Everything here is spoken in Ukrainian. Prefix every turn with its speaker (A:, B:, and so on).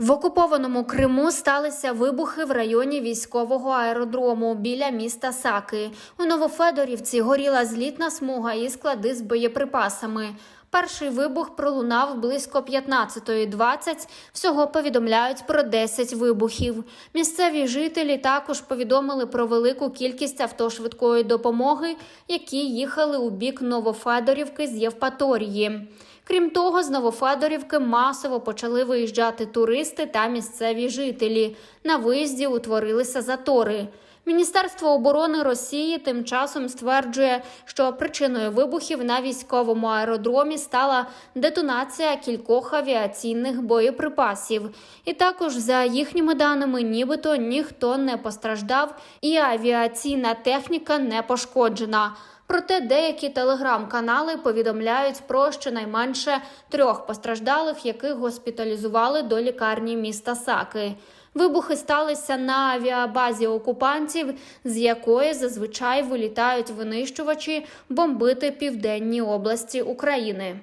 A: В окупованому Криму сталися вибухи в районі військового аеродрому біля міста Саки. У Новофедорівці горіла злітна смуга і склади з боєприпасами. Перший вибух пролунав близько 15.20. Всього повідомляють про 10 вибухів. Місцеві жителі також повідомили про велику кількість авто швидкої допомоги, які їхали у бік Новофедорівки з Євпаторії. Крім того, з Новофедорівки масово почали виїжджати туристи та місцеві жителі. На виїзді утворилися затори. Міністерство оборони Росії тим часом стверджує, що причиною вибухів на військовому аеродромі стала детонація кількох авіаційних боєприпасів. І також, за їхніми даними, нібито ніхто не постраждав, і авіаційна техніка не пошкоджена. Проте деякі телеграм-канали повідомляють про щонайменше трьох постраждалих, яких госпіталізували до лікарні міста Саки. Вибухи сталися на авіабазі окупантів, з якої зазвичай вилітають винищувачі бомбити південні області України.